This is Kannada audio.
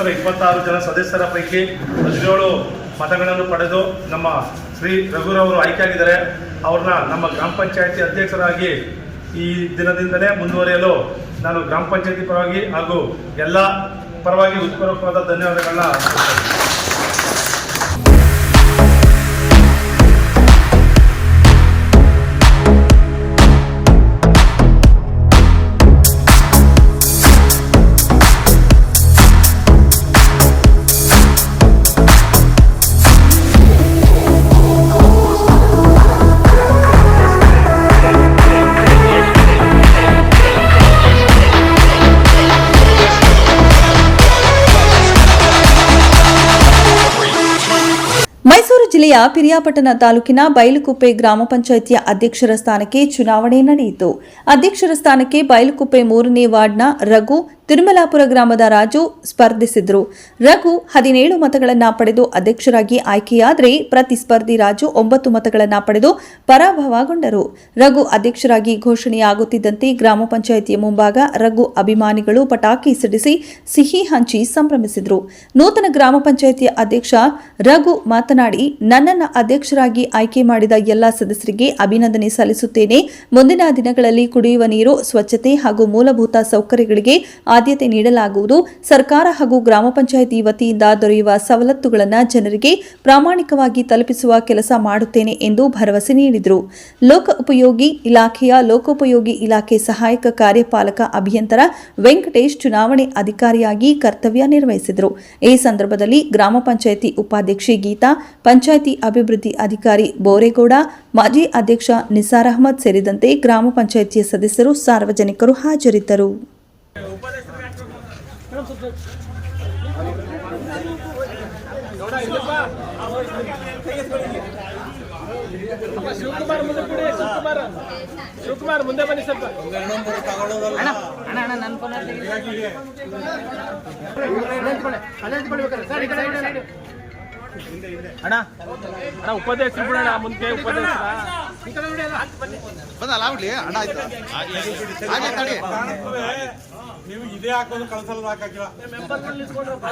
ಸದಸ್ಯರ ಇಪ್ಪತ್ತಾರು ಜನ ಸದಸ್ಯರ ಪೈಕಿ ಹದಿನೇಳು ಮತಗಳನ್ನು ಪಡೆದು ನಮ್ಮ ಶ್ರೀ ರಘುರವರು ಆಯ್ಕೆಯಾಗಿದ್ದಾರೆ. ಅವ್ರನ್ನ ನಮ್ಮ ಗ್ರಾಮ ಪಂಚಾಯತಿ ಅಧ್ಯಕ್ಷರಾಗಿ ಈ ದಿನದಿಂದಲೇ ಮುಂದುವರಿಯಲು ನಾನು ಗ್ರಾಮ ಪಂಚಾಯತಿ ಪರವಾಗಿ ಹಾಗೂ ಎಲ್ಲ ಪರವಾಗಿ ಉತ್ಪೂರ್ವಕವಾದ ಧನ್ಯವಾದಗಳನ್ನ ಜಿಲ್ಲೆಯ ಪಿರಿಯಾಪಟ್ಟಣ ತಾಲೂಕಿನ ಬೈಲುಕುಪ್ಪೆ ಗ್ರಾಮ ಪಂಚಾಯಿತಿಯ ಅಧ್ಯಕ್ಷರ ಸ್ಥಾನಕ್ಕೆ ಚುನಾವಣೆ ನಡೆಯಿತು. ಅಧ್ಯಕ್ಷರ ಸ್ಥಾನಕ್ಕೆ ಬೈಲುಕುಪ್ಪೆ ಮೂರನೇ ವಾರ್ಡ್ನ ರಘು, ತಿರುಮಲಾಪುರ ಗ್ರಾಮದ ರಾಜು ಸ್ಪರ್ಧಿಸಿದ್ರು. ರಘು ಹದಿನೇಳು ಮತಗಳನ್ನು ಪಡೆದು ಅಧ್ಯಕ್ಷರಾಗಿ ಆಯ್ಕೆಯಾದರೆ ಪ್ರತಿಸ್ಪರ್ಧಿ ರಾಜು ಒಂಬತ್ತು ಮತಗಳನ್ನು ಪಡೆದು ಪರಾಭವಗೊಂಡರು. ರಘು ಅಧ್ಯಕ್ಷರಾಗಿ ಘೋಷಣೆಯಾಗುತ್ತಿದ್ದಂತೆ ಗ್ರಾಮ ಪಂಚಾಯಿತಿಯ ಮುಂಭಾಗ ರಘು ಅಭಿಮಾನಿಗಳು ಪಟಾಕಿ ಸಿಡಿಸಿ ಸಿಹಿ ಹಂಚಿ ಸಂಭ್ರಮಿಸಿದರು. ನೂತನ ಗ್ರಾಮ ಪಂಚಾಯಿತಿಯ ಅಧ್ಯಕ್ಷ ರಘು ಮಾತನಾಡಿ ನನ್ನನ್ನು ಅಧ್ಯಕ್ಷರಾಗಿ ಆಯ್ಕೆ ಮಾಡಿದ ಎಲ್ಲ ಸದಸ್ಯರಿಗೆ ಅಭಿನಂದನೆ ಸಲ್ಲಿಸುತ್ತೇನೆ. ಮುಂದಿನ ದಿನಗಳಲ್ಲಿ ಕುಡಿಯುವ ನೀರು, ಸ್ವಚ್ಛತೆ ಹಾಗೂ ಮೂಲಭೂತ ಸೌಕರ್ಯಗಳಿಗೆ ಆದ್ಯತೆ ನೀಡಲಾಗುವುದು. ಸರ್ಕಾರ ಹಾಗೂ ಗ್ರಾಮ ಪಂಚಾಯಿತಿ ವತಿಯಿಂದ ದೊರೆಯುವ ಸವಲತ್ತುಗಳನ್ನು ಜನರಿಗೆ ಪ್ರಾಮಾಣಿಕವಾಗಿ ತಲುಪಿಸುವ ಕೆಲಸ ಮಾಡುತ್ತೇನೆ ಎಂದು ಭರವಸೆ ನೀಡಿದರು. ಲೋಕ ಉಪಯೋಗಿ ಇಲಾಖೆಯ ಲೋಕೋಪಯೋಗಿ ಇಲಾಖೆ ಸಹಾಯಕ ಕಾರ್ಯಪಾಲಕ ಅಭಿಯಂತರ ವೆಂಕಟೇಶ್ ಚುನಾವಣೆ ಅಧಿಕಾರಿಯಾಗಿ ಕರ್ತವ್ಯ ನಿರ್ವಹಿಸಿದರು. ಈ ಸಂದರ್ಭದಲ್ಲಿ ಗ್ರಾಮ ಪಂಚಾಯಿತಿ ಉಪಾಧ್ಯಕ್ಷೆ ಗೀತಾ, ಪಂಚಾಯಿತಿ ಅಭಿವೃದ್ಧಿ ಅಧಿಕಾರಿ ಬೋರೇಗೌಡ, ಮಾಜಿ ಅಧ್ಯಕ್ಷ ನಿಸಾರ್ ಅಹಮದ್ ಸೇರಿದಂತೆ ಗ್ರಾಮ ಪಂಚಾಯಿತಿಯ ಸದಸ್ಯರು ಸಾರ್ವಜನಿಕರು ಹಾಜರಿದ್ದರು. ಶಿವಕುಮಾರ್ ಮುಂದೆ ಬನ್ನಿ ಅಣ್ಣ ಅಣ್ಣ ಉಪಾಧ್ಯಕ್ಷರು ಬಿಡೋಣ ಮುಂದೆ ಬಂದಲ್ಲ ಆಗ್ಲಿ ಅಣ್ಣ ಆಯ್ತು. ಹಾಗೆ ನೀವು ಇದೇ ಹಾಕೋದು ಕಳ್ಸಲ್ಲ ಹಾಕಿಲ್ಲ